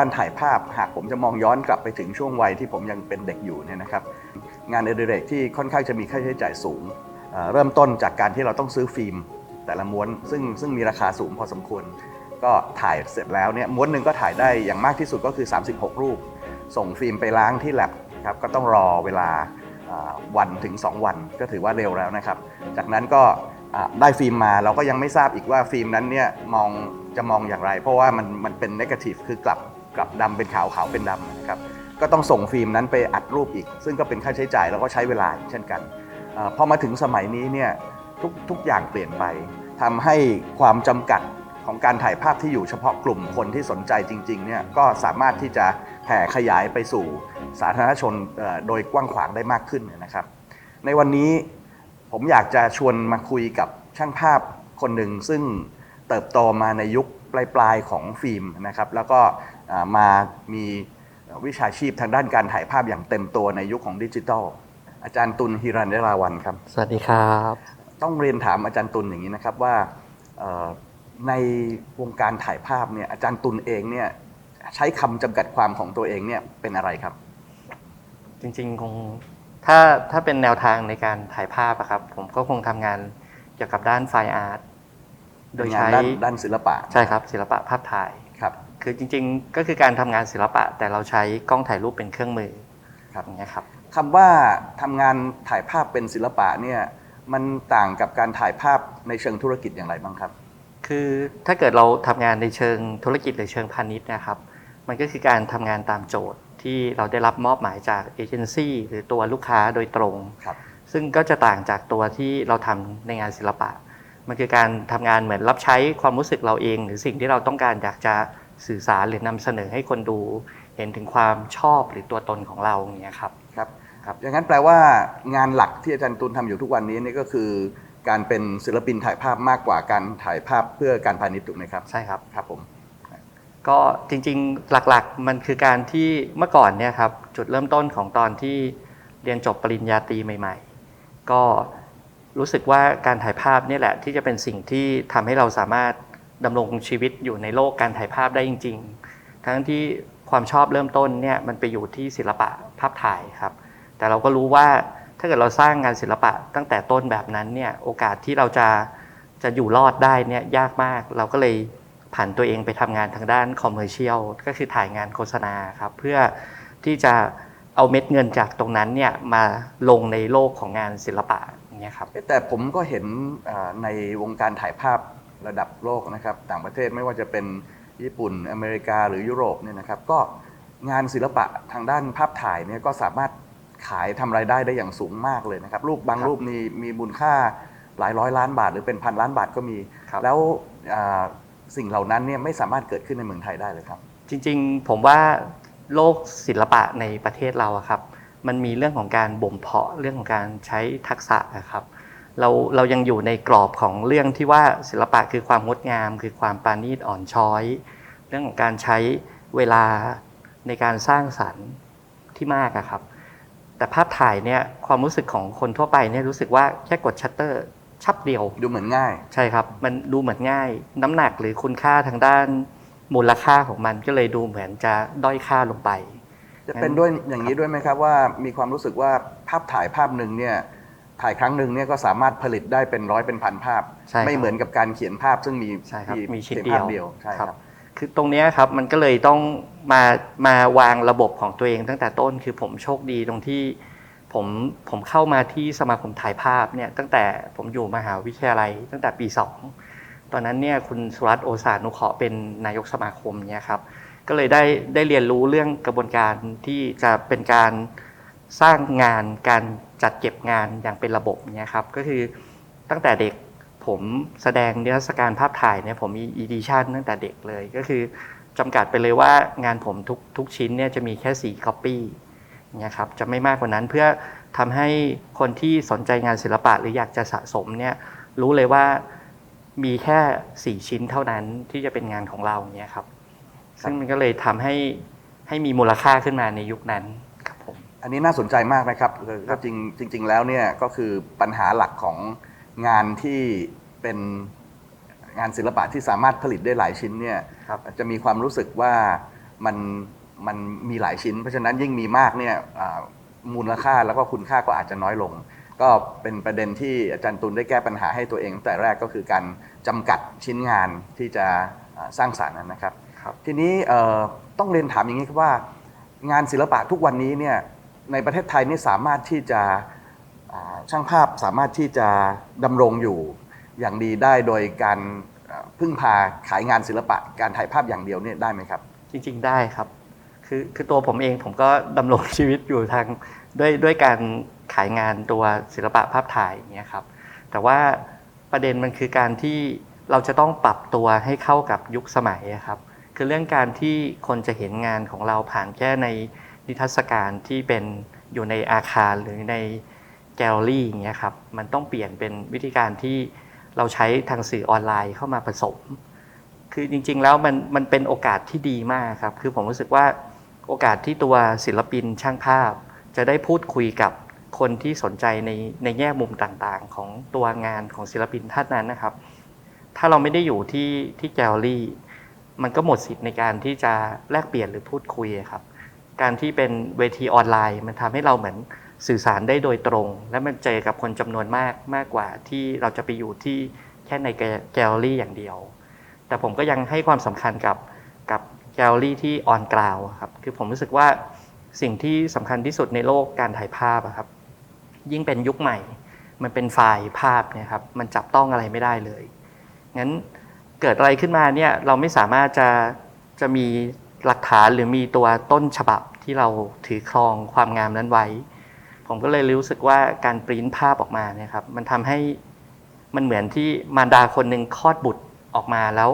การถ่ายภาพหากผมจะมองย้อนกลับไปถึงช่วงวัยที่ผมยังเป็นเด็กอยู่เนี่ยนะครับงานอดิเรกที่ค่อนข้างจะมีค่าใช้จ่ายสูง เริ่มต้นจากการที่เราต้องซื้อฟิล์มแต่ละม้วน ซึ่งซึ่งมีราคาสูงพอสมควร ก็ถ่ายเสร็จแล้วเนี่ยม้วนหนึ่งก็ถ่ายได้อย่างมากที่สุดก็คือ 36 รูป ส่งฟิล์มไปล้างที่แลบครับก็ต้องรอเวลาวันถึง 2 วันก็ถือว่าเร็วแล้วนะครับ จากนั้นก็ได้ฟิล์มมาเราก็ยังไม่ทราบอีกว่าฟิล์มนั้นเนี่ยมองจะมองอย่างไร เพราะว่ามันมันเป็นนกาทีฟคือกลับ ลับดำเป็นขาวขาวเป็นดำนะครับก็ต้องส่งฟิล์มนั้นไปอัดรูปอีก ซึ่งก็เป็นค่าใช้จ่ายแล้วก็ใช้เวลาเช่นกันอพอมาถึงสมัยนี้เนี่ยทุกทุกอย่างเปลี่ยนไปทำให้ความจำกัดของการถ่ายภาพที่อยู่เฉพาะกลุ่มคนที่สนใจจริงๆเนี่ยก็สามารถที่จะแผ่ขยายไปสู่สาธารณชนโดยกว้างขวางได้มากขึ้นนะครับ ในวันนี้ผมอยากจะชวนมาคุยกับช่างภาพคนหนึ่งซึ่งเติบโตมาในยุคปลายๆของฟิล์มนะครับแล้วก็ มามีวิชาชีพทางด้านการถ่ายภาพอย่างเต็มตัวในยุคของดิจิทัล อาจารย์ตุลฮิรันเดราวันครับ สวัสดีครับ ต้องเรียนถามอาจารย์ตุลอย่างนี้นะครับว่าเอ่อในวงการถ่ายภาพเนี่ยอาจารย์ตุลเองเนี่ยใช้คำจำกัดความของตัวเองเนี่ยเป็นอะไรครับ จริงๆคงถ้าถ้าเป็นแนวทางในการถ่ายภาพอะครับ ผมก็คงทำงานเกี่ยวกับด้านไฟอาร์ตโดยงานใช้ด้านด้านศิลปะ ใช่ครับ ศิลปะภาพถ่าย ครับคือจริงๆ ก็คือการทำงานศิลปะ แต่เราใช้กล้องถ่ายรูปเป็นเครื่องมือครับอย่างเงี้ยครับ คำว่าทำงานถ่ายภาพเป็นศิลปะเนี่ยมันต่างกับการถ่ายภาพในเชิงธุรกิจอย่างไรบ้างครับ คือถ้าเกิดเราทำงานในเชิงธุรกิจหรือเชิงพาณิชย์นะครับ มันก็คือการทำงานตามโจทย์ที่เราได้รับมอบหมายจากเอเจนซี่หรือตัวลูกค้าโดยตรง ครับ ซึ่งก็จะต่างจากตัวที่เราทำในงานศิลปะ มันคือการทำงานเหมือนรับใช้ความรู้สึกเราเอง หรือสิ่งที่เราต้องการอยากจะ สื่อสารหรือนำเสนอให้คนดู เห็นถึงความชอบหรือตัวตนของเราอย่างเงี้ยครับครับครับอย่างนั้นแปลว่างานหลักที่อาจารย์ตุลทำอยู่ทุกวันนี้นี่ก็คือ การเป็นศิลปินถ่ายภาพมากกว่าการถ่ายภาพเพื่อการพาณิชย์ถูกไหมครับใช่ครับครับผมก็จริงๆหลักๆมันคือการที่เมื่อก่อนเนี่ยครับจุดเริ่มต้นของตอนที่เรียนจบปริญญาตรีใหม่ ๆ ก็รู้สึกว่าการถ่ายภาพเนี่ยแหละที่จะเป็นสิ่งที่ทำให้เราสามารถ ดำรงชีวิตอยู่ในโลกการถ่ายภาพได้จริง ๆ ทั้งที่ความชอบเริ่มต้นเนี่ยมันไปอยู่ที่ศิลปะภาพถ่ายครับ แต่เราก็รู้ว่าถ้าเกิดเราสร้างงานศิลปะตั้งแต่ต้นแบบนั้นเนี่ยโอกาสที่เราจะจะอยู่รอดได้เนี่ยยากมาก เราก็เลยผันตัวเองไปทำงานทางด้านคอมเมอร์เชียลก็คือถ่ายงานโฆษณาครับเพื่อที่จะเอาเม็ดเงินจากตรงนั้นเนี่ยมาลงในโลกของงานศิลปะอย่างเงี้ยครับแต่ผมก็เห็นในวงการถ่ายภาพ ระดับโลกนะครับ ต่างประเทศไม่ว่าจะเป็นญี่ปุ่นอเมริกาหรือยุโรปเนี่ยนะครับ ก็งานศิลปะทางด้านภาพถ่ายเนี่ยก็สามารถขายทำรายได้ได้อย่างสูงมากเลยนะครับรูปบางครับรูปมีมีมูลค่าหลายร้อยล้านบาท หรือเป็นพันล้านบาทก็มี ครับแล้วอ่าสิ่งเหล่านั้นเนี่ยไม่สามารถเกิดขึ้นในเมืองไทยได้เลยครับ จริงๆ ผมว่าโลกศิลปะในประเทศเราอะครับ มันมีเรื่องของการบ่มเพาะเรื่องของการใช้ทักษะนะครับ เราเรายังอยู่ในกรอบของเรื่องที่ว่าศิลปะคือความงดงาม คือความปราณีตอ่อนช้อย เรื่องของการใช้เวลาในการสร้างสรรค์ที่มากอะครับ แต่ภาพถ่ายเนี่ยความรู้สึกของคนทั่วไปเนี่ยรู้สึกว่าแค่กดชัตเตอร์ชับเดียว ดูเหมือนง่าย ใช่ครับ มันดูเหมือนง่าย น้ำหนักหรือคุณค่าทางด้านมูลค่าของมันก็เลยดูเหมือนจะด้อยค่าลงไป จะเป็นด้วยอย่างนี้ด้วยไหมครับว่ามีความรู้สึกว่าภาพถ่ายภาพหนึ่งเนี่ย ถ่ายครั้งหนึ่งเนี่ยก็สามารถผลิตได้เป็นร้อยเป็นพันภาพ ใช่ครับไม่เหมือนกับการเขียนภาพซึ่งมีใช่ครับมีชิ้นพียงภาพเดีเดียยววใช่ครับ คือตรงเนี้ยครับมันก็เลยต้องมามาวางระบบของตัวเองตั้งแต่ต้นคือผมโชคดีตรงที่ผมผมเข้ามาที่สมาคมถ่ายภาพเนี่ยตั้งแต่ผมอยู่มหาวิทยาลัยตั้งแต่ปี 2 ตอนนั้นเนี่ยคุณสุรัตน์โอสานุเคราะห์เป็นนายกสมาคมเนี่ยครับก็เลยได้ได้เรียนรู้เรื่องกระบวนการที่จะเป็นการ สร้างงานการจัดเก็บงานอย่างเป็นระบบเนี่ยครับก็คือตั้งแต่เด็กผมแสดงนิทรรศการภาพถ่ายเนี่ยผมมีอีดิชันตั้งแต่เด็กเลยก็คือจำกัดไปเลยว่างานผมทุกทุกชิ้นเนี่ยจะมีแค่4 copy เนี่ยครับจะไม่มากกว่านั้นเพื่อทำให้คนที่สนใจงานศิลปะหรืออยากจะสะสมเนี่ยรู้เลยว่ามีแค่ 4 ชิ้นเท่านั้นที่จะเป็นงานของเราเนี่ยครับ ซึ่งมันก็เลยทำให้ให้มีมูลค่าขึ้นมาในยุคนั้น อันนี้น่าสนใจมากนะครับคือก็จริงจริง ๆ แล้วเนี่ยก็คือปัญหาหลักของงานที่เป็นงานศิลปะที่สามารถผลิตได้หลายชิ้นเนี่ยครับจะมีความรู้สึกว่ามันมันมีหลายชิ้น เพราะฉะนั้นยิ่งมีมากเนี่ยอ่ามูลค่าแล้วก็คุณค่าก็อาจจะน้อยลง ก็เป็นประเด็นที่อาจารย์ตุลได้แก้ปัญหาให้ตัวเองตั้งแต่แรกก็คือการจำกัดชิ้นงานที่จะอ่าสร้างสารรค์นะครับครับทีนี้เอ่อต้องเรียนถามอย่างนี้ครับว่า งานศิลปะทุกวันนี้เนี่ย ในประเทศไทยนี่สามารถที่จะช่างภาพสามารถที่จะดำรงอยู่อย่างดีได้โดยการพึ่งพาขายงานศิลปะ การถ่ายภาพอย่างเดียวเนี่ยได้ไหมครับ จริง ๆ ได้ครับ คือคือตัวผมเองผมก็ดำรงชีวิตอยู่ทางด้วยด้วยการขายงานตัวศิลปะภาพถ่ายอย่างเงี้ยครับ แต่ว่าประเด็นมันคือการที่เราจะต้องปรับตัวให้เข้ากับยุคสมัยครับ คือเรื่องการที่คนจะเห็นงานของเราผ่านแค่ใน นิทรรศการที่เป็นอยู่ในอาคารหรือในแกลลอรี่อย่างเงี้ยครับมันต้องเปลี่ยนเป็นวิธีการที่เราใช้ทางสื่อออนไลน์เข้ามาผสม คือจริง ๆ แล้วมันมันเป็นโอกาสที่ดีมากครับ คือผมรู้สึกว่าโอกาสที่ตัวศิลปินช่างภาพ จะได้พูดคุยกับคนที่สนใจในในแง่มุมต่างๆ ของตัวงานของศิลปินท่านนั้นนะครับ ถ้าเราไม่ได้อยู่ที่ที่แกลลอรี่ มันก็หมดสิทธิ์ในการที่จะแลกเปลี่ยนหรือพูดคุยครับ การที่เป็นเวทีออนไลน์ มันทำให้เราเหมือนสื่อสารได้โดยตรง และมันเจอกับคนจำนวนมากมากกว่าที่เราจะไปอยู่ที่แค่ในแกลเลอรี่อย่างเดียว แต่ผมก็ยังให้ความสำคัญกับกับแกลเลอรี่ที่ออนกราวครับคือผมรู้สึกว่าสิ่งที่สำคัญที่สุดในโลกการถ่ายภาพครับ ยิ่งเป็นยุคใหม่ มันเป็นไฟล์ภาพเนี่ยครับมันจับต้องอะไรไม่ได้เลยงั้นเกิดอะไรขึ้นมาเนี่ยเราไม่สามารถจะจะมีหลักฐานหรือมีตัวต้นฉบับ ที่เราถือครองความงามนั้นไว้ ผมก็เลยรู้สึกว่าการปริ้นภาพออกมาเนี่ยครับมันทำให้มันเหมือนที่มารดาคนหนึ่งคลอดบุตรออกมาแล้ว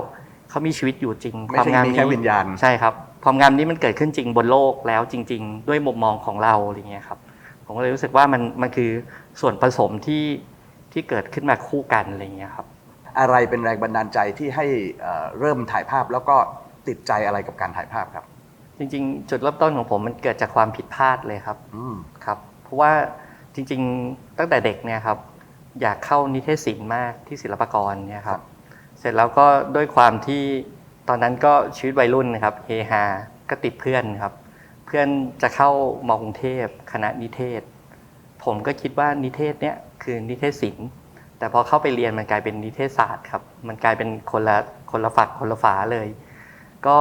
เขามีชีวิตอยู่จริงไม่ใช่มีแค่วิญญาณใช่ครับ ความงามนี้มันเกิดขึ้นจริงบนโลกแล้วจริง ๆ ด้วยมุมมองของเราอะไรเงี้ยครับ ผมก็เลยรู้สึกว่ามันมันคือส่วนผสมที่ที่เกิดขึ้นมาคู่กันอะไรเงี้ยครับ อะไรเป็นแรงบันดาลใจที่ให้เอ่อเริ่มถ่ายภาพแล้วก็ติดใจอะไรกับการถ่ายภาพครับ จริงๆ จุดเริ่มต้นของผมมันเกิดจากความผิดพลาดเลยครับอืมครับเพราะว่าจริงๆตั้งแต่เด็กเนี่ยครับ อยากเข้านิเทศศิลป์มากที่ศิลปากรเนี่ยครับ เสร็จแล้วก็ด้วยความที่ตอนนั้นก็ชีวิตวัยรุ่นนะครับเฮฮาก็ติดเพื่อนครับ เพื่อนจะเข้ามอกรุงเทพคณะนิเทศ ผมก็คิดว่านิเทศเนี่ยคือนิเทศศิลป์แต่พอเข้าไปเรียนมันกลายเป็นนิเทศศาสตร์ครับ มันกลายเป็นคนละคนละฝักคนละฝาเลย ก็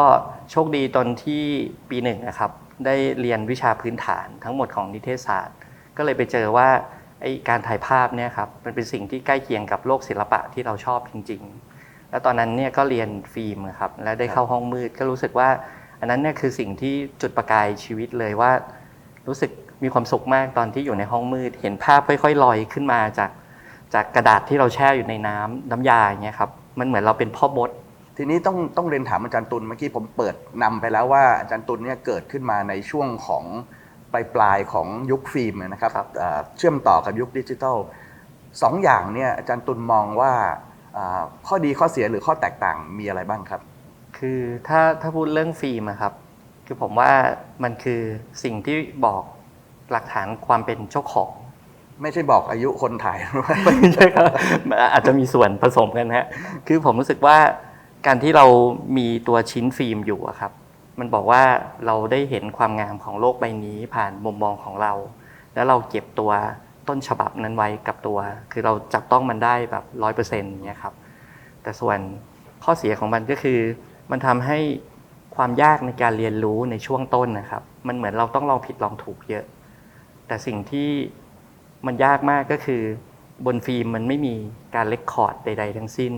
โชคดีตอนที่ปีหนึ่งนะครับ ได้เรียนวิชาพื้นฐานทั้งหมดของนิเทศศาสตร์ ก็เลยไปเจอว่าไอการถ่ายภาพเนี่ยครับมันเป็นสิ่งที่ใกล้เคียงกับโลกศิลปะที่เราชอบจริง ๆ แล้วตอนนั้นเนี่ยก็เรียนฟิล์มครับและได้เข้าห้องมืดก็รู้สึกว่า อันนั้นเนี่ยคือสิ่งที่จุดประกายชีวิตเลยว่า รู้สึกมีความสุขมากตอนที่อยู่ในห้องมืด เห็นภาพค่อยๆลอยขึ้นมาจากจากกระดาษที่เราแช่อยู่ในน้ำน้ำยาอย่างเงี้ยครับมันเหมือนเราเป็นพ่อมด ทีนี้ต้องต้องเรียนถามอาจารย์ตุลเมื่อกี้ผมเปิดนำไปแล้วว่าอาจารย์ตุลเนี่ยเกิดขึ้นมาในช่วงของปลายปลายๆของยุคฟิล์มนะครับครับเอ่อเชื่อมต่อกับยุคดิจิทัลสองอย่างเนี่ยอาจารย์ตุลมองว่าอ่าข้อดีข้อเสียหรือข้อแตกต่างมีอะไรบ้างครับ คือถ้าถ้าพูดเรื่องฟิล์มอะครับ คือผมว่ามันคือสิ่งที่บอกหลักฐานความเป็นเจ้าของ ไม่ใช่บอกอายุคนถ่ายไม่ใช่ครับอาจจะมีส่วนผสมกันฮะคือผมรู้สึกว่า การที่เรามีตัวชิ้นฟิล์มอยู่อะครับ มันบอกว่าเราได้เห็นความงามของโลกใบนี้ผ่านมุมมองของเรา แล้วเราเก็บตัวต้นฉบับนั้นไว้กับตัว คือเราจับต้องมันได้แบบร้อยเปอร์เซ็นต์เนี้ยครับ แต่ส่วนข้อเสียของมันก็คือ มันทำให้ความยากในการเรียนรู้ในช่วงต้นนะครับ มันเหมือนเราต้องลองผิดลองถูกเยอะ แต่สิ่งที่มันยากมากก็คือบนฟิล์มมันไม่มีการเลคคอร์ดใด ๆ ทั้งสิ้น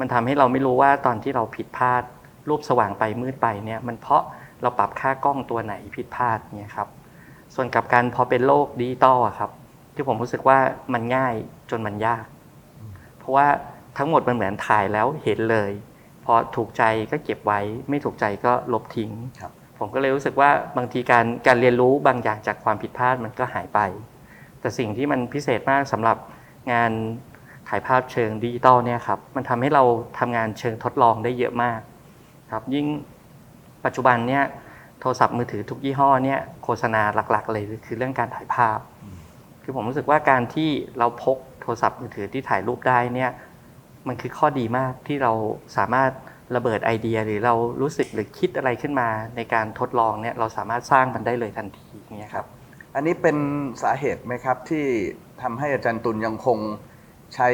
มันทำให้เราไม่รู้ว่าตอนที่เราผิดพลาด รูปสว่างไปมืดไปเนี่ยมันเพราะเราปรับค่ากล้องตัวไหนผิดพลาดเนี่ยครับ ส่วนกับการพอเป็นโลกดิจิตอลอะครับ ที่ผมรู้สึกว่ามันง่ายจนมันยาก เพราะว่าทั้งหมดมันเหมือนถ่ายแล้วเห็นเลย พอถูกใจก็เก็บไว้ ไม่ถูกใจก็ลบทิ้งครับผมก็เลยรู้สึกว่าบางทีการการเรียนรู้บางอย่างจากความผิดพลาดมันก็หายไป แต่สิ่งที่มันพิเศษมากสำหรับงานถ่ายภาพเชิงดิจิตอลเนี่ยครับมันทำให้เราทำงานเชิงทดลองได้เยอะมากครับยิ่งปัจจุบันเนี่ยโทรศัพท์มือถือทุกยี่ห้อเนี่ยโฆษณาหลัก ๆ เลยคือเรื่องการถ่ายภาพ คือผมรู้สึกว่าการที่เราพกโทรศัพท์มือถือที่ถ่ายรูปได้เนี่ยมันคือข้อดีมากที่เราสามารถระเบิดไอเดียหรือเรารู้สึกหรือคิดอะไรขึ้นมาในการทดลองเนี่ยเราสามารถสร้างมันได้เลยทันทีเงี้ยครับ อันนี้เป็นสาเหตุไหมครับที่ทำให้อาจารย์ตุลยังคง ใช้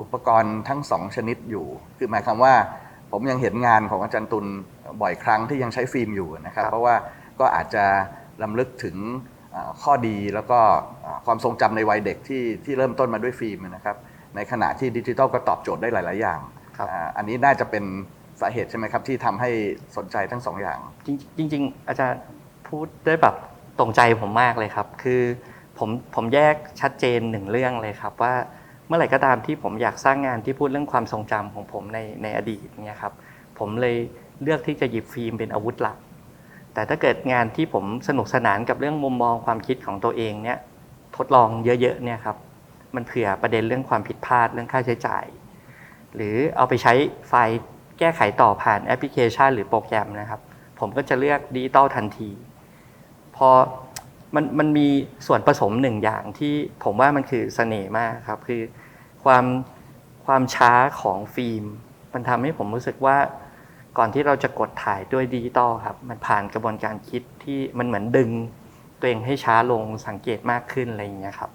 อุปกรณ์ทั้งสองชนิดอยู่ คือหมายความว่าผมยังเห็นงานของอาจารย์ตุลบ่อยครั้งที่ยังใช้ฟิล์มอยู่นะครับครับเพราะว่าก็อาจจะลำลึกถึงเอ่อข้อดีแล้วก็เอ่อความทรงจำในวัยเด็กที่ที่เริ่มต้นมาด้วยฟิล์มนะครับ ในขณะที่ดิจิทัลก็ตอบโจทย์ได้หลาย ๆ อย่างครับอ่าอันนี้น่าจะเป็นสาเหตุใช่ไหมครับ ที่ทำให้สนใจทั้งสองอย่างจริงจริง ๆ อาจารย์พูดได้แบบตรงใจผมมากเลยครับ คือผมผมแยกชัดเจนหนึ่งเรื่องเลยครับว่า เมื่อไหร่ก็ตามที่ผมอยากสร้างงานที่พูดเรื่องความทรงจำของผมในในอดีตเนี่ยครับผมเลยเลือกที่จะหยิบฟิล์มเป็นอาวุธหลัก แต่ถ้าเกิดงานที่ผมสนุกสนานกับเรื่องมุมมองความคิดของตัวเองเนี่ยทดลองเยอะๆเนี่ยครับมันเผื่อประเด็นเรื่องความผิดพลาดเรื่องค่าใช้จ่าย หรือเอาไปใช้ไฟล์แก้ไขต่อผ่านแอปพลิเคชัน หรือโปรแกรมนะครับ ผมก็จะเลือกดิจิตอลทันที พอ มันมันมีส่วนผสมหนึ่งอย่างที่ผมว่ามันคือเสน่ห์มากครับ คือความความช้าของฟิล์ม มันทำให้ผมรู้สึกว่าก่อนที่เราจะกดถ่ายด้วยดิจิตอลครับ มันผ่านกระบวนการคิดที่มันเหมือนดึง ตัวเองให้ช้าลงสังเกตมากขึ้นอะไรอย่างเงี้ยครับ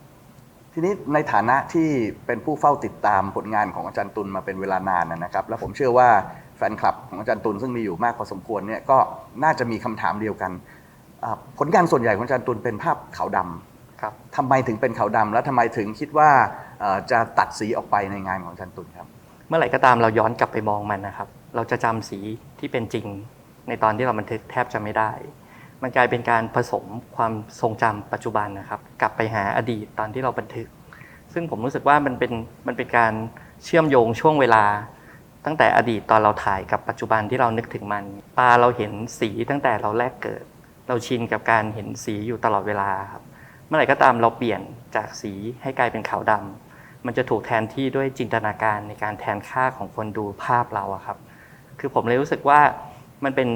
ทีนี้ในฐานะที่เป็นผู้เฝ้าติดตามผลงานของอาจารย์ตุลมาเป็นเวลานานนะครับ แล้วผมเชื่อว่าแฟนคลับของอาจารย์ตุลซึ่งมีอยู่มากพอสมควรเนี่ยก็น่าจะมีคำถามเดียวกัน ผลงานส่วนใหญ่ของอาจารย์ตุลเป็นภาพขาวดำครับทำไมถึงเป็นขาวดำแล้วทำไมถึงคิดว่าเอ่อจะตัดสีออกไปในงานของอาจารย์ตุลครับ เมื่อไหร่ก็ตามเราย้อนกลับไปมองมันนะครับ เราจะจำสีที่เป็นจริงในตอนที่เราบันทึกแทบจะไม่ได้ มันกลายเป็นการผสมความทรงจำปัจจุบันนะครับ กลับไปหาอดีตตอนที่เราบันทึก ซึ่งผมรู้สึกว่ามันเป็นมันเป็นการเชื่อมโยงช่วงเวลาตั้งแต่อดีตตอนเราถ่ายกับปัจจุบันที่เรานึกถึงมัน ตาเราเห็นสีตั้งแต่เราแรกเกิด เราชินกับการเห็นสีอยู่ตลอดเวลาครับ เมื่อไหร่ก็ตามเราเปลี่ยนจากสีให้กลายเป็นขาวดำมันจะถูกแทนที่ด้วยจินตนาการในการแทนค่าของคนดูภาพเราอะครับ คือผมเลยรู้สึกว่ามันเป็น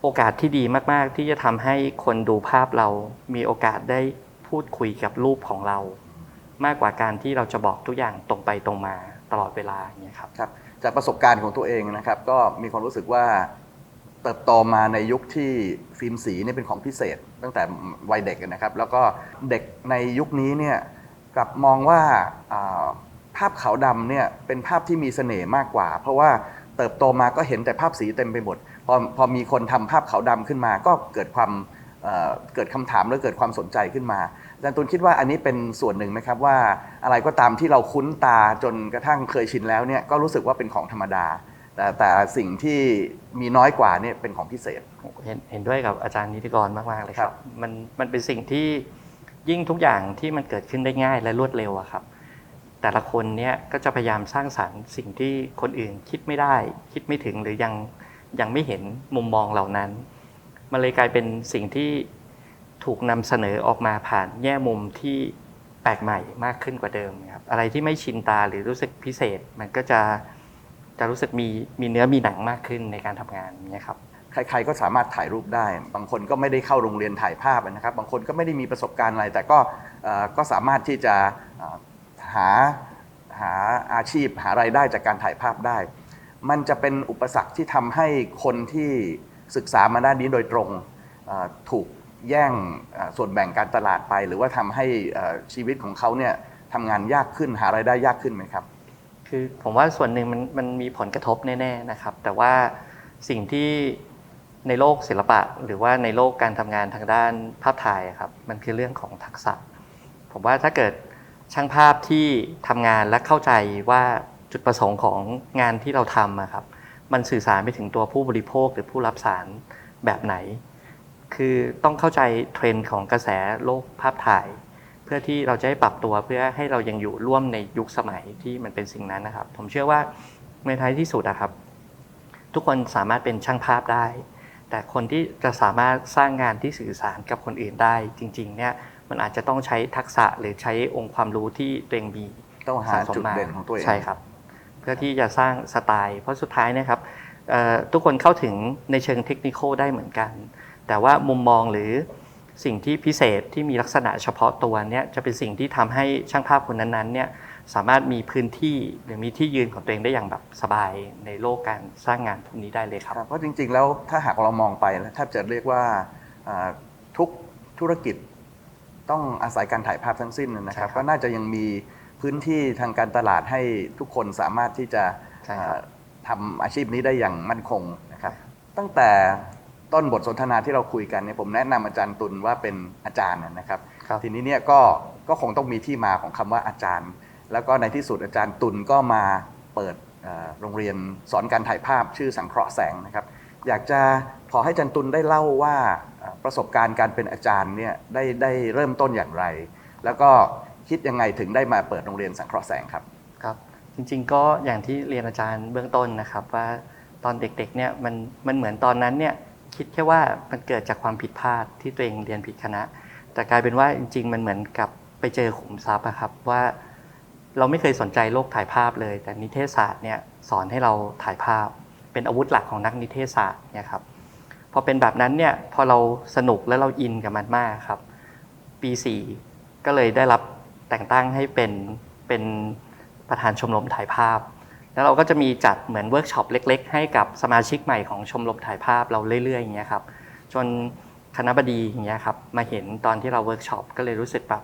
โอกาสที่ดีมากๆ ที่จะทำให้คนดูภาพเรามีโอกาสได้พูดคุยกับรูปของเรา มากกว่าการที่เราจะบอกทุกอย่างตรงไปตรงมาตลอดเวลาอย่างเงี้ยครับ ครับ จากประสบการณ์ของตัวเองนะครับ ก็มีความรู้สึกว่า เติบโตมาในยุคที่ฟิล์มสีเนี่ยเป็นของพิเศษ ตั้งแต่วัยเด็กนะครับ แล้วก็เด็กในยุคนี้เนี่ยกลับมองว่าาภาพขาวดำเนี่ยเป็นภาพที่มีเสน่ห์มากกว่า เพราะว่าเติบโตมาก็เห็นแต่ภาพสีเต็มไปหมดพอพอมีคนทำภาพขาวดำขึ้นมา ก็เกิดความเอ่อเกิดคำถามและเกิดความสนใจขึ้นมาอาจารย์ตูนคิดว่าอันนี้เป็นส่วนหนึ่งไหมครับว่าอะไรก็ตามที่เราคุ้นตาจนกระทั่งเคยชินแล้วเนี่ยก็รู้สึกว่าเป็นของธรรมดา แต่แต่สิ่งที่มีน้อยกว่าเนี่ยเป็นของพิเศษ เห็นเห็นด้วยกับอาจารย์นิติกรมากๆเลยคครัรับบมันมันเป็นสิ่งที่ยิ่งทุกอย่างที่มันเกิดขึ้นได้ง่ายและรวดเร็วอะครับ แต่ละคนเนี่ยก็จะพยายามสร้างสรรค์สิ่งที่คนอื่นคิดไม่ได้ คิดไม่ถึงหรือยังยังไม่เห็นมุมมองเหล่านั้น มันเลยกลายเป็นสิ่งที่ถูกนำเสนอออกมาผ่านแง่มุมที่แปลกใหม่มากขึ้นกว่าเดิมครับอะไรที่ไม่ชินตาหรือรู้สึกพิเศษมันก็จะ จะรู้สึกมีมีเนื้อมีหนังมากขึ้นในการทำงานเนี่ยครับใครๆก็สามารถถ่ายรูปได้ บางคนก็ไม่ได้เข้าโรงเรียนถ่ายภาพนะครับ บางคนก็ไม่ได้มีประสบการณ์อะไร แต่ก็ก็สามารถที่จะหาหาอาชีพหารายได้จากการถ่ายภาพได้ มันจะเป็นอุปสรรคที่ทำให้คนที่ศึกษามาด้านนี้โดยตรงถูกแย่งส่วนแบ่งการตลาดไป หรือว่าทำให้ชีวิตของเขาเนี่ยทำงานยากขึ้นหารายได้ยากขึ้นไหมครับ คือผมว่าส่วนหนึ่งมันมันมีผลกระทบแน่ๆนะครับ แต่ว่าสิ่งที่ในโลกศิลปะ หรือว่าในโลกการทำงานทางด้านภาพถ่ายครับมันคือเรื่องของทักษะ ผมว่าถ้าเกิดช่างภาพที่ทำงานและเข้าใจว่าจุดประสงค์ของงานที่เราทำครับมันสื่อสารไปถึงตัวผู้บริโภคหรือผู้รับสารแบบไหน คือต้องเข้าใจเทรนด์ของกระแสโลกภาพถ่าย เพื่อที่เราจะได้ปรับตัวเพื่อให้เรายังอยู่ร่วมในยุคสมัยที่มันเป็นสิ่งนั้นนะครับ ผมเชื่อว่าในท้ายที่สุดอะครับ ทุกคนสามารถเป็นช่างภาพได้ แต่คนที่จะสามารถสร้างงานที่สื่อสารกับคนอื่นได้ จริงๆเนี่ยมันอาจจะต้องใช้ทักษะหรือใช้องค์ความรู้ที่ตัวเองมีต้องหาสะสมจุดมาเด่นของตัวเองใช่ครับ เพื่อที่จะสร้างสไตล์ เพราะสุดท้ายเนะครับเอ่อทุกคนเข้าถึงในเชิงเทคนิคได้เหมือนกัน แต่ว่ามุมมองหรือ สิ่งที่พิเศษที่มีลักษณะเฉพาะตัวเนี่ยจะเป็นสิ่งที่ทำให้ช่างภาพคนนั้นๆเนี่ยสามารถมีพื้นที่หรือมีที่ยืนของตัวเองได้อย่างแบบสบายในโลกการสร้างงานพวกนี้ได้เลยครับเพราะจริง ๆ แล้วถ้าหากเรามองไปแล้วแทบจะเรียกว่าทุกธุรกิจต้องอาศัยการถ่ายภาพทั้งสิ้นนะครับ ก็น่าจะยังมีพื้นที่ทางการตลาดให้ทุกคนสามารถที่จะใช่ครับอ่าทำอาชีพนี้ได้อย่างมั่นคงนะครับ ตั้งแต่ ต้นบทสนทนาที่เราคุยกันเนี่ยผมแนะนำอาจารย์ตุลว่าเป็นอาจารย์นะครับครับทีนี้เนี่ยก็ก็คงต้องมีที่มาของคำว่าอาจารย์ แล้วก็ในที่สุดอาจารย์ตุลก็มาเปิดเอ่อโรงเรียนสอนการถ่ายภาพชื่อสังเคราะห์แสงนะครับอยากจะขอให้อาจารย์ตุลได้เล่าว่าเอ่อประสบการณ์การเป็นอาจารย์เนี่ยได้ได้เริ่มต้นอย่างไร แล้วก็คิดยังไงถึงได้มาเปิดโรงเรียนสังเคราะห์แสงครับครับจริงๆก็อย่างที่เรียนอาจารย์เบื้องต้นนะครับว่าตอนเด็กๆเนี่ยมันมันเหมือนตอนนั้นเนี่ย คิดแค่ว่ามันเกิดจากความผิดพลาดที่ตัวเองเรียนผิดคณะ แต่กลายเป็นว่าจริง ๆ มันเหมือนกับไปเจอขุมทรัพย์ครับว่า เราไม่เคยสนใจโลกถ่ายภาพเลย แต่นิเทศศาสตร์เนี่ยสอนให้เราถ่ายภาพ เป็นอาวุธหลักของนักนิเทศศาสตร์เนี่ยครับพอเป็นแบบนั้นเนี่ยพอเราสนุกและเราอินกับมันมากครับ ปี 4 ก็เลยได้รับแต่งตั้งให้เป็นเป็นประธานชมรมถ่ายภาพ แล้วเราก็จะมีจัดเหมือนเวิร์กช็อปเล็ก ๆ ให้กับสมาชิกใหม่ของชมรมถ่ายภาพเราเรื่อยๆอย่างเงี้ยครับจนคณะบดีอย่างเงี้ยครับมาเห็นตอนที่เราเวิร์กช็อปก็เลยรู้สึกแบบ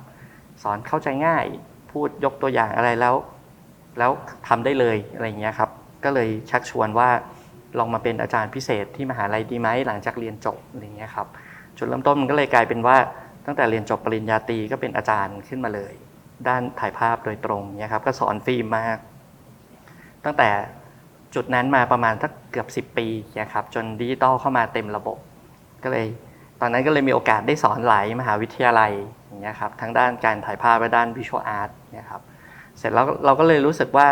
สอนเข้าใจง่ายพูดยกตัวอย่างอะไรแล้ว แล้วทำได้เลยอะไรเงี้ยครับก็เลยชักชวนว่าลองมาเป็นอาจารย์พิเศษที่มหาลัยดีไหมหลังจากเรียนจบอะไรอย่างเงี้ยครับจุดเริ่มต้นมันก็เลยกลายเป็นว่าตั้งแต่เรียนจบปริญญาตรีก็เป็นอาจารย์ขึ้นมาเลย ด้านถ่ายภาพโดยตรงเนี่ยครับก็สอนฟิล์มมา ตั้งแต่จุดนั้นมาประมาณสักเกือบ 10 ปีนะครับจนดิจิตอลเข้ามาเต็มระบบ ก็เลยตอนนั้นก็เลยมีโอกาสได้สอนหลายมหาวิทยาลัยอย่างเงี้ยครับทั้งด้านการถ่ายภาพและด้านวิชวลอาร์ตเนี่ยครับเสร็จแล้วเราก็เลยรู้สึกว่า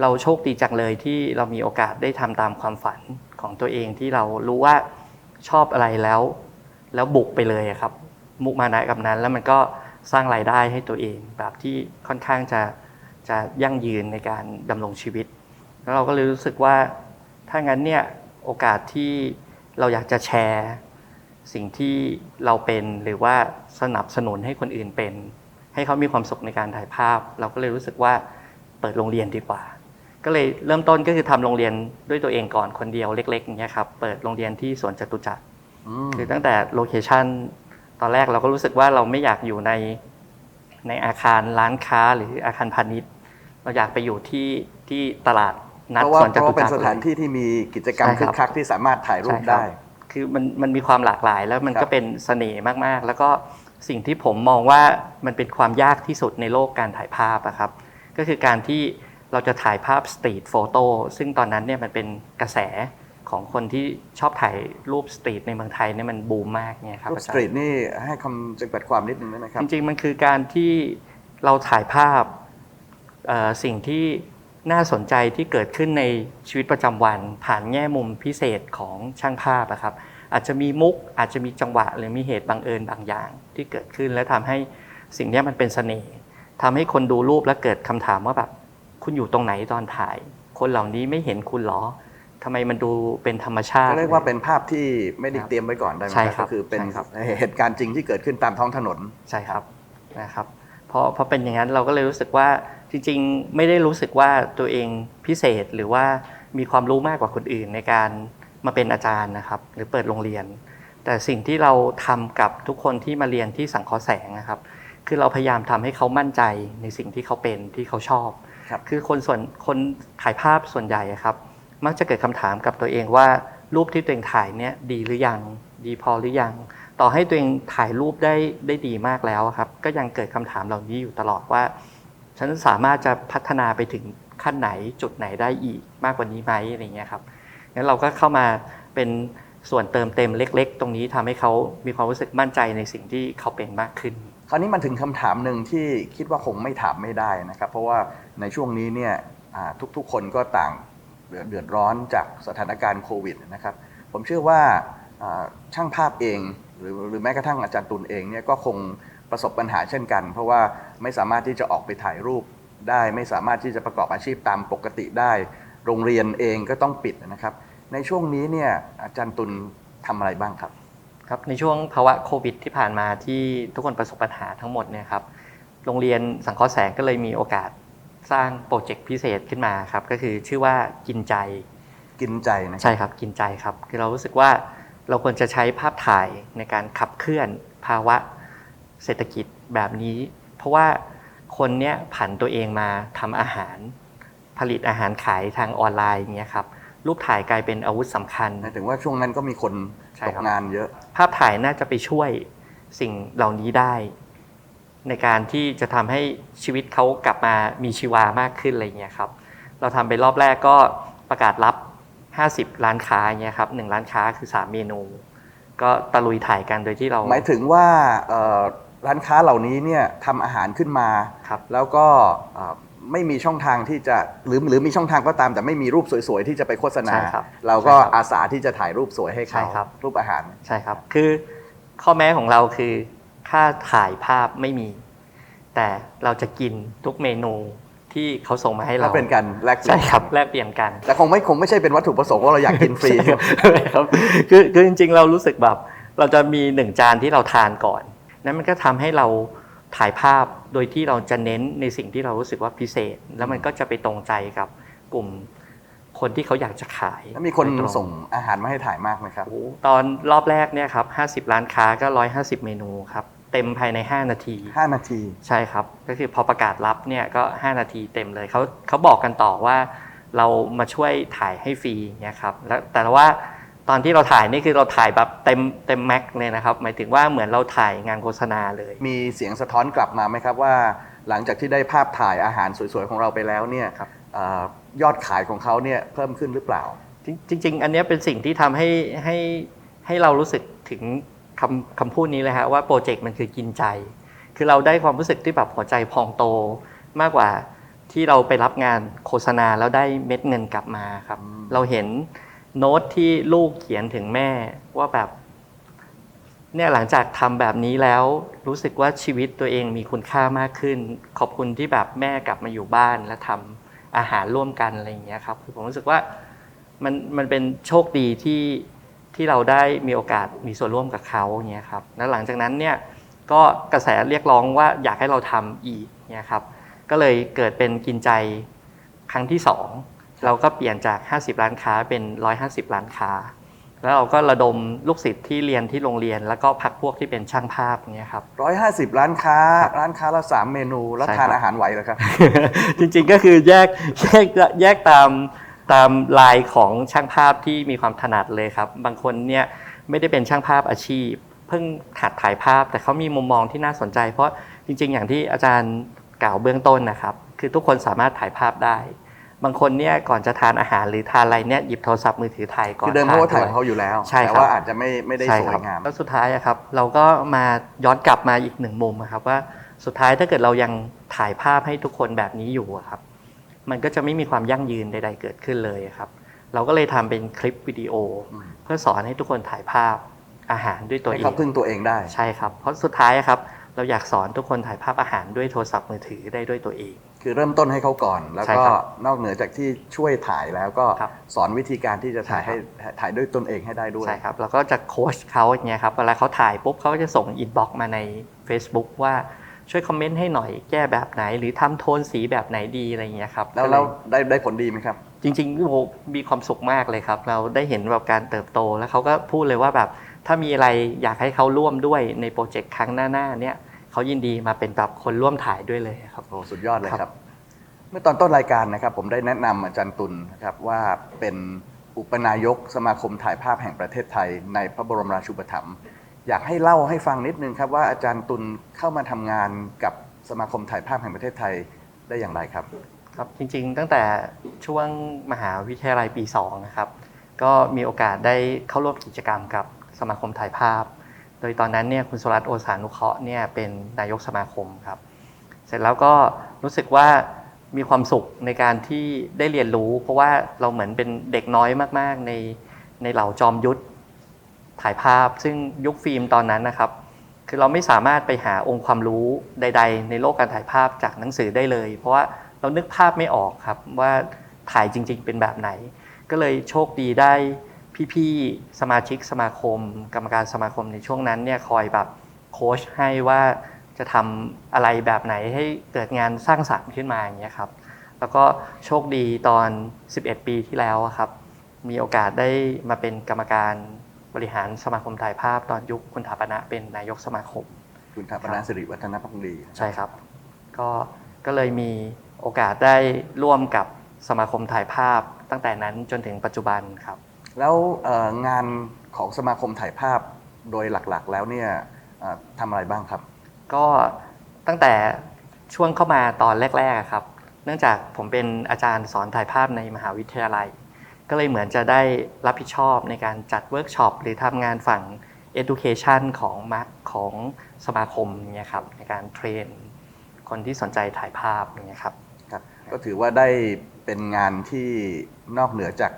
เราโชคดีจังเลยที่เรามีโอกาสได้ทำตามความฝันของตัวเองที่เรารู้ว่าชอบอะไรแล้ว แล้วบุกไปเลยครับ มุกมานะกับนั้น แล้วมันก็สร้างรายได้ให้ตัวเองแบบที่ค่อนข้างจะจะยั่งยืนในการดำรงชีวิต แล้วเราก็เลยรู้สึกว่าถ้างั้นเนี่ยโอกาสที่เราอยากจะแชร์สิ่งที่เราเป็นหรือว่าสนับสนุนให้คนอื่นเป็น ให้เขามีความสุขในการถ่ายภาพ เราก็เลยรู้สึกว่าเปิดโรงเรียนดีกว่า ก็เลยเริ่มต้นก็คือทำโรงเรียนด้วยตัวเองก่อนคนเดียวเล็กๆอย่างเงี้ยครับเปิดโรงเรียนที่สวนจตุจักรอืมคือตั้งแต่โลเคชันตอนแรกเราก็รู้สึกว่าเราไม่อยากอยู่ในในอาคารร้านค้าหรืออาคารพาณิชย์ เราอยากไปอยู่ที่ที่ตลาด นัดเพราะว่าสวนจเพราะตุว่าเป็จันกรสถานเลยที่ที่มีกิจกรรมใช่คคึรักบคักที่สามารถถ่ายรูปใช่ครับได้คือมันมันมีความหลากหลายแล้วมันครับก็เป็นเสน่ห์มากๆ แล้วก็สิ่งที่ผมมองว่ามันเป็นความยากที่สุดในโลกการถ่ายภาพอะครับ ก็คือการที่เราจะถ่ายภาพสตรีทโฟโต้ซึ่งตอนนั้นเนี่ยมันเป็นกระแสของคนที่ชอบถ่ายรูปสตรีทในเมืองไทยเนี่ยมันบูมมากเนี่ยครับรูปอาสจารตรีทย์นี่ให้คำจำกัดความนิดนึงได้ไหมครับ จริงๆ มันคือการที่เราถ่ายภาพเอ่อสิ่งที่ น่าสนใจที่เกิดขึ้นในชีวิตประจำวัน ผ่านแง่มุมพิเศษของช่างภาพอะครับ อาจจะมีมุกอาจจะมีจังหวะ หรือมีเหตุบังเอิญบางอย่างที่เกิดขึ้น และทำให้สิ่งเนี้ยมันเป็นเสน่ห์ทำให้คนดูรูปแล้วเกิดคำถามว่าแบบคุณอยู่ตรงไหนตอนถ่าย คนเหล่านี้ไม่เห็นคุณเหรอทำไมมันดูเป็นธรรมชาติก็เรียกว่าเป็นภาพที่ไม่ได้ครับเตรียมไว้ก่อนได้ไหมใช่ครับก็คือเป็นใช่ครับเหตุการณ์จริงที่เกิดขึ้นตามท้องถนนใช่ครับนะครับพอพอเป็นอย่างนั้นเราก็เลยรู้สึกว่า จริงๆ ไม่ได้รู้สึกว่าตัวเองพิเศษหรือว่ามีความรู้มากกว่าคนอื่นในการมาเป็นอาจารย์นะครับ หรือเปิดโรงเรียน แต่สิ่งที่เราทำกับทุกคนที่มาเรียนที่สังเคราะห์แสงนะครับ คือเราพยายามทำให้เขามั่นใจในสิ่งที่เขาเป็นที่เขาชอบครับคือคนส่วนคนถ่ายภาพส่วนใหญ่อะครับ มักจะเกิดคำถามกับตัวเองว่ารูปที่ตัวเองถ่ายเนี่ยดีหรือยังดีพอหรือยัง ต่อให้ตัวเองถ่ายรูปได้ได้ดีมากแล้วอะครับ ก็ยังเกิดคำถามเหล่านี้อยู่ตลอดว่า ฉันสามารถจะพัฒนาไปถึงขั้นไหนจุดไหนได้อีกมากกว่านี้ไหมอะไรเงี้ยครับงั้นเราก็เข้ามาเป็นส่วนเติมเต็มเล็ก ๆ ตรงนี้ทำให้เขามีความรู้สึกมั่นใจในสิ่งที่เขาเป็นมากขึ้น คราวนี้มันถึงคำถามหนึ่งที่คิดว่าคงไม่ถามไม่ได้นะครับ เพราะว่าในช่วงนี้เนี่ยทุกๆคนก็ต่างเดือดร้อนจากสถานการณ์โควิดนะครับ ผมเชื่อว่าอ่าช่างภาพเองหรือหรือแม้กระทั่งอาจารย์ตุลเองเนี่ยก็คง ประสบปัญหาเช่นกัน เพราะว่าไม่สามารถที่จะออกไปถ่ายรูปได้ ไม่สามารถที่จะประกอบอาชีพตามปกติได้ โรงเรียนเองก็ต้องปิดนะครับ ในช่วงนี้เนี่ยอาจารย์ตุลทำอะไรบ้างครับครับในช่วงภาวะโควิดที่ผ่านมาที่ทุกคนประสบปัญหาทั้งหมดเนี่ยครับโรงเรียนสังเคราะห์แสงก็เลยมีโอกาสสร้างโปรเจกต์พิเศษขึ้นมาครับก็คือชื่อว่ากินใจกินใจนะครับใช่ครับกินใจครับคือเรารู้สึกว่าเราควรจะใช้ภาพถ่ายในการขับเคลื่อนภาวะ เศรษฐกิจแบบนี้ เพราะว่าคนเนี้ยผันตัวเองมาทำอาหาร ผลิตอาหารขายทางออนไลน์อย่างเงี้ยครับรูปถ่ายกลายเป็นอาวุธสำคัญหมายถึงว่าช่วงนั้นก็มีคนใช่ตครักบงานเยอะ ภาพถ่ายน่าจะไปช่วยสิ่งเหล่านี้ได้ ในการที่จะทำให้ชีวิตเขากลับมามีชีวามากขึ้นอะไรเงี้ยครับ เราทำไปรอบแรกก็ประกาศรับ 50 ร้านค้าเงี้ยครับหนึ่งร้านค้าคือ 3 เมนู ก็ตะลุยถ่ายกันโดยที่เรา หมายถึงว่าเอ่อ ร้านค้าเหล่านี้เนี่ยทำอาหารขึ้นมา ครับ แล้วก็เอ่อไม่มีช่องทางที่จะหรือหรือมีช่องทางก็ตาม แต่ไม่มีรูปสวยๆ ที่จะไปโฆษณา ใช่ครับเราก็ใช่ครับอาสาที่จะถ่ายรูปสวยให้ใช่เขาครับ รูปอาหาร ใช่ครับ คือข้อแม้ของเราคือ ค่าถ่ายภาพไม่มี แต่เราจะกินทุกเมนูที่เขาส่งมาให้ก็เราเป็นการแลกเปลี่ใช่ยนครับแลกเปลี่ยนกัน แต่คงไม่คงไม่ใช่เป็นวัตถุประสงค์ว่าเราอยากกินฟรีครับคือคือจริงๆ เรารู้สึกแบบ เราจะมีหนึ่งจานที่เราทานก่อน นั้นมันก็ทำให้เราถ่ายภาพโดยที่เราจะเน้นในสิ่งที่เรารู้สึกว่าพิเศษ แล้วมันก็จะไปตรงใจกับกลุ่มคนที่เขาอยากจะขายแล้วมีคนโดยตรส่งอาหารมาให้ถ่ายมากไหมครับโอ้โหตอนรอบแรกเนี่ยครับ50ร้านค้าก็150เมนูครับเต็มภายใน 5 นาที 5 นาทีใช่ครับ ก็คือพอประกาศรับเนี่ยก็ 5 นาทีเต็มเลยเขาเขาบอกกันต่อว่าเรามาช่วยถ่ายให้ฟรีเนี่ยครับแล้วแต่ว่า ตอนที่เราถ่ายนี่คือเราถ่ายแบบเต็มเต็มแม็กเลยนะครับหมายถึงว่าเหมือนเราถ่ายงานโฆษณาเลย มีเสียงสะท้อนกลับมาไหมครับว่า หลังจากที่ได้ภาพถ่ายอาหารสวยๆของเราไปแล้วเนี่ยครับเออยอดขายของเขาเนี่ยเพิ่มขึ้นหรือเปล่า จริง ๆ อันเนี้ยเป็นสิ่งที่ทำให้ให้ให้เรารู้สึกถึงคำคำพูดนี้เลยฮะว่าโปรเจกต์มันคือกินใจ คือเราได้ความรู้สึกที่แบบหัวใจพองโตมากกว่าที่เราไปรับงานโฆษณาแล้วได้เม็ดเงินกลับมาครับอืมเราเห็น โน้ตที่ลูกเขียนถึงแม่ว่าแบบเนี่ยหลังจากทำแบบนี้แล้วรู้สึกว่าชีวิตตัวเองมีคุณค่ามากขึ้น ขอบคุณที่แบบแม่กลับมาอยู่บ้านและทำอาหารร่วมกันอะไรอย่างเงี้ยครับคือผมรู้สึกว่ามันมันเป็นโชคดีที่ที่เราได้มีโอกาสมีส่วนร่วมกับเขาเงี้ยครับแล้วหลังจากนั้นเนี่ยก็กระแสเรียกร้องว่าอยากให้เราทำอีกเนี่ยครับก็เลยเกิดเป็นกินใจครั้งที่สอง เราก็เปลี่ยนจาก 50 ร้านค้าเป็น 150 ร้านค้า แล้วเราก็ระดมลูกศิษย์ที่เรียนที่โรงเรียน แล้วก็พักพวกที่เป็นช่างภาพเนี่ยครับ150ร้านค้าครับร้านค้าละ3เมนู แล้วใช่ทานครับอาหารไหวเหรอครับ จริงๆก็คือแยกแยกแยกตามตามลายของช่างภาพที่มีความถนัดเลยครับ บางคนเนี่ยไม่ได้เป็นช่างภาพอาชีพ เพิ่งหัดถ่ายภาพ แต่เขามีมุมมองที่น่าสนใจ เพราะจริง ๆ อย่างที่อาจารย์กล่าวเบื้องต้นนะครับ คือทุกคนสามารถถ่ายภาพได้ บางคนเนี่ยก่อนจะทานอาหารหรือทานอะไรเนี่ยหยิบโทรศัพท์มือถือถ่ายก่อนคือเดิมเขาก็ถ่ายด้ของเขาอยู่แล้วใช่ครับแต่ว่าอาจจะไม่ไม่ได้ใช่สวครัยบงามแล้วสุดท้ายอะครับ เราก็มาย้อนกลับมาอีกหนึ่งมุมอะครับว่าสุดท้ายถ้าเกิดเรายังถ่ายภาพให้ทุกคนแบบนี้อยู่อะครับ มันก็จะไม่มีความยั่งยืนใด ๆ เกิดขึ้นเลยอะครับ เราก็เลยทำเป็นคลิปวิดีโออืมเพื่อสอนให้ทุกคนถ่ายภาพอาหารด้วยตัวให้เอเขางพึ่งตัวเองได้ใช่ครับ เพราะสุดท้ายอะครับ เราอยากสอนทุกคนถ่ายภาพอาหารด้วยโทรศัพท์มือถือได้ด้วยตัวเอง คือเริ่มต้นให้เขาก่อน แล้วใช่ก็ครับนอกเหนือจากที่ช่วยถ่ายแล้วก็ครับสอนวิธีการที่จะถ่ายใช่ให้ครับถ่ายด้วยตนเองให้ได้ด้วยใช่ครับแล้วก็จะโค้ชเขาอย่างเงี้ยครับเวลาเขาถ่ายปุ๊บเขาก็จะส่งอินบ็อกมาใน Facebook ว่าช่วยคอมเมนต์ให้หน่อยแก้แบบไหน หรือทำโทนสีแบบไหนดีอะไรอย่างเงี้ยครับแล้วก็เยแล้วได้ได้ผลดีไหมครับ จริงๆโอ้โหมีความสุขมากเลยครับ เราได้เห็นแบบการเติบโตแล้วเขาก็พูดเลยว่าแบบถ้ามีอะไรอยากให้เขาร่วมด้วยในโปรเจกต์ครั้งหน้าๆเนี่ย เขายินดีมาเป็นแบบคนร่วมถ่ายด้วยเลยครับ โอ้สุดยอดเลยครับครับ เมื่อตอนต้นรายการนะครับ ผมได้แนะนำอาจารย์ตุลนะครับว่าเป็นอุปนายกสมาคมถ่ายภาพแห่งประเทศไทย ในพระบรมราชูปถัมภ์อยากให้เล่าให้ฟังนิดนึงครับว่าอาจารย์ตุลเข้ามาทำงานกับสมาคมถ่ายภาพแห่งประเทศไทยได้อย่างไรครับ ครับจริงๆ ตั้งแต่ช่วงมหาวิทยาลัยปี2นะครับก็มีโอกาสได้เข้าร่วมกิจกรรมกับสมาคมถ่ายภาพ โดยตอนนั้นเนี่ยคุณสุรัตน์โอสานุเคราะห์เนี่ยเป็นนายกสมาคมครับ เสร็จแล้วก็รู้สึกว่ามีความสุขในการที่ได้เรียนรู้ เพราะว่าเราเหมือนเป็นเด็กน้อยมากๆ ในในเหล่าจอมยุทธถ่ายภาพ ซึ่งยุคฟิล์มตอนนั้นนะครับ คือเราไม่สามารถไปหาองค์ความรู้ใด ๆ ในโลกการถ่ายภาพจากหนังสือได้เลย เพราะว่าเรานึกภาพไม่ออกครับว่าถ่ายจริง ๆ เป็นแบบไหน ก็เลยโชคดีได้ พี่ๆสมาชิกสมาคม กรรมการสมาคมในช่วงนั้นเนี่ยคอยแบบโค้ชให้ว่าจะทำอะไรแบบไหนให้เกิดงานสร้างสรรค์ขึ้นมาอย่างเงี้ยครับ แล้วก็โชคดีตอน 11 ปีที่แล้วอะครับ มีโอกาสได้มาเป็นกรรมการบริหารสมาคมถ่ายภาพ ตอนยุคคุณถาปนะเป็นนายกสมาคม คุณถาปนาสิริวัฒนพักดีใช่ครับ ก็ก็เลยมีโอกาสได้ร่วมกับสมาคมถ่ายภาพตั้งแต่นั้นจนถึงปัจจุบันครับ แล้วเอ่องานของสมาคมถ่ายภาพโดยหลักๆ แล้วเนี่ยเอ่อทำอะไรบ้างครับ ก็ตั้งแต่ช่วงเข้ามาตอนแรกๆอะครับ เนื่องจากผมเป็นอาจารย์สอนถ่ายภาพในมหาวิทยาลัย ก็เลยเหมือนจะได้รับผิดชอบในการจัดเวิร์กช็อปหรือทำงานฝั่ง education ของมะของสมาคมเนี่ยครับในการเทรน คนที่สนใจถ่ายภาพเนี่ยครับครับก็ถือว่าได้เป็นงานที่นอกเหนือจาก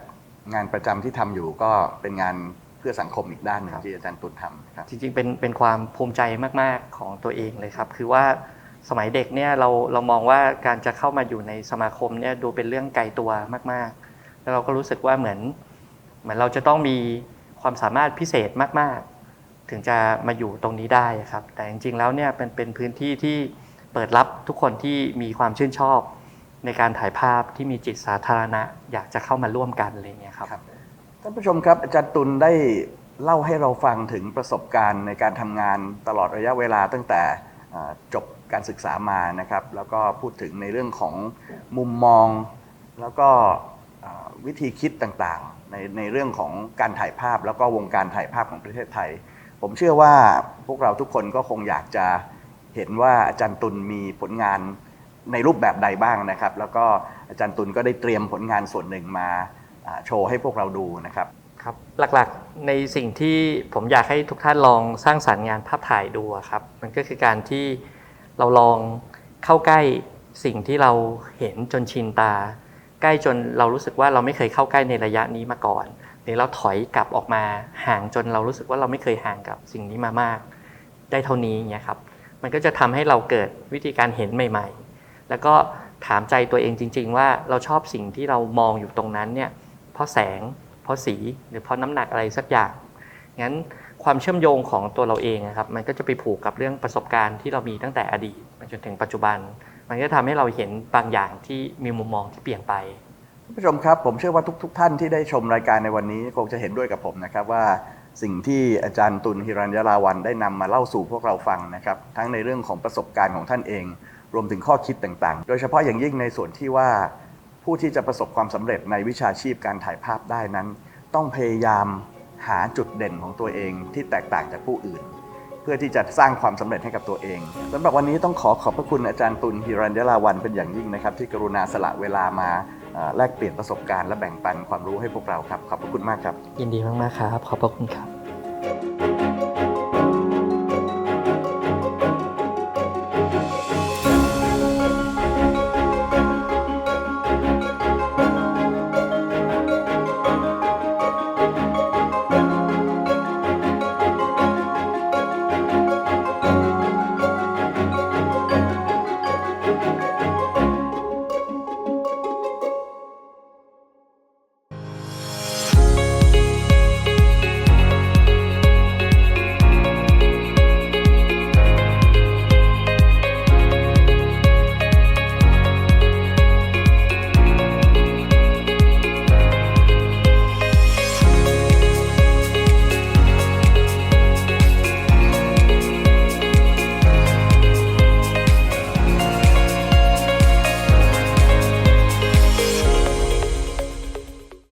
งานประจำที่ทำอยู่ก็เป็นงานเพื่อสังคมอีกด้านหนึ่งครับที่อาจารย์ตุลทำครับจริงๆเป็นเป็นความภูมิใจมากๆของตัวเองเลยครับ คือว่าสมัยเด็กเนี่ยเราเรามองว่าการจะเข้ามาอยู่ในสมาคมเนี่ยดูเป็นเรื่องไกลตัวมากๆ แล้วเราก็รู้สึกว่าเหมือน เหมือนเราจะต้องมีความสามารถพิเศษมากๆ ถึงจะมาอยู่ตรงนี้ได้ครับ แต่จริงๆแล้วเนี่ยเป็นเป็นพื้นที่ที่เปิดรับทุกคนที่มีความชื่นชอบ ในการถ่ายภาพที่มีจิตสาธารณะ อยากจะเข้ามาร่วมกันอะไรเงี้ยครับท่านผู้ชมครับอาจารย์ตุลได้เล่าให้เราฟังถึงประสบการณ์ในการทำงานตลอดระยะเวลาตั้งแต่จบการศึกษามานะครับ แล้วก็พูดถึงในเรื่องของมุมมอง แล้วก็วิธีคิดต่างๆ ในในเรื่องของการถ่ายภาพ แล้วก็วงการถ่ายภาพของประเทศไทย ผมเชื่อว่าพวกเราทุกคนก็คงอยากจะเห็นว่าอาจารย์ตุลมีผลงาน ในรูปแบบใดบ้างนะครับ แล้วก็อาจารย์ตุลก็ได้เตรียมผลงานส่วนหนึ่งมาโชว์ให้พวกเราดูนะครับครับหลักๆในสิ่งที่ผมอยากให้ทุกท่านลองสร้างสรรค์งานภาพถ่ายดูครับมันก็คือการที่เราลองเข้าใกล้สิ่งที่เราเห็นจนชินตา ใกล้จนเรารู้สึกว่าเราไม่เคยเข้าใกล้ในระยะนี้มาก่อน หรือเราถอยกลับออกมาห่างจนเรารู้สึกว่าเราไม่เคยห่างกับสิ่งนี้มามาก ได้เท่านี้อย่างเงี้ยครับมันก็จะทำให้เราเกิดวิธีการเห็นใหม่ ๆ แล้วก็ถามใจตัวเองจริง ๆ ว่าเราชอบสิ่งที่เรามองอยู่ตรงนั้นเนี่ยเพราะแสง เพราะสีหรือเพราะน้ำหนักอะไรสักอย่างงั้นความเชื่อมโยงของตัวเราเองนะครับ มันก็จะไปผูกกับเรื่องประสบการณ์ที่เรามีตั้งแต่อดีตจนถึงปัจจุบัน มันก็ทำให้เราเห็นบางอย่างที่มีมุมมองที่เปลี่ยนไปท่านผู้ชมครับ ผมเชื่อว่าทุกๆท่านที่ได้ชมรายการในวันนี้คงจะเห็นด้วยกับผมนะครับว่าสิ่งที่อาจารย์ตุลฮิรัญยราวันได้นำมาเล่าสู่พวกเราฟังนะครับ ทั้งในเรื่องของประสบการณ์ของท่านเอง รวมถึงข้อคิดต่างๆ โดยเฉพาะอย่างยิ่งในส่วนที่ว่าผู้ที่จะประสบความสำเร็จในวิชาชีพการถ่ายภาพได้นั้น ต้องพยายามหาจุดเด่นของตัวเองที่แตกต่างจากผู้อื่น เพื่อที่จะสร้างความสำเร็จให้กับตัวเองสำหรับวันนี้ต้องขอขอบพระคุณอาจารย์ตุลฮิรัญยราวันเป็นอย่างยิ่งนะครับ ที่กรุณาสละเวลามาแลกเปลี่ยนประสบการณ์และแบ่งปันความรู้ให้พวกเราครับขอบพระคุณมากครับ ยินดีมากๆครับขอบพระคุณครับ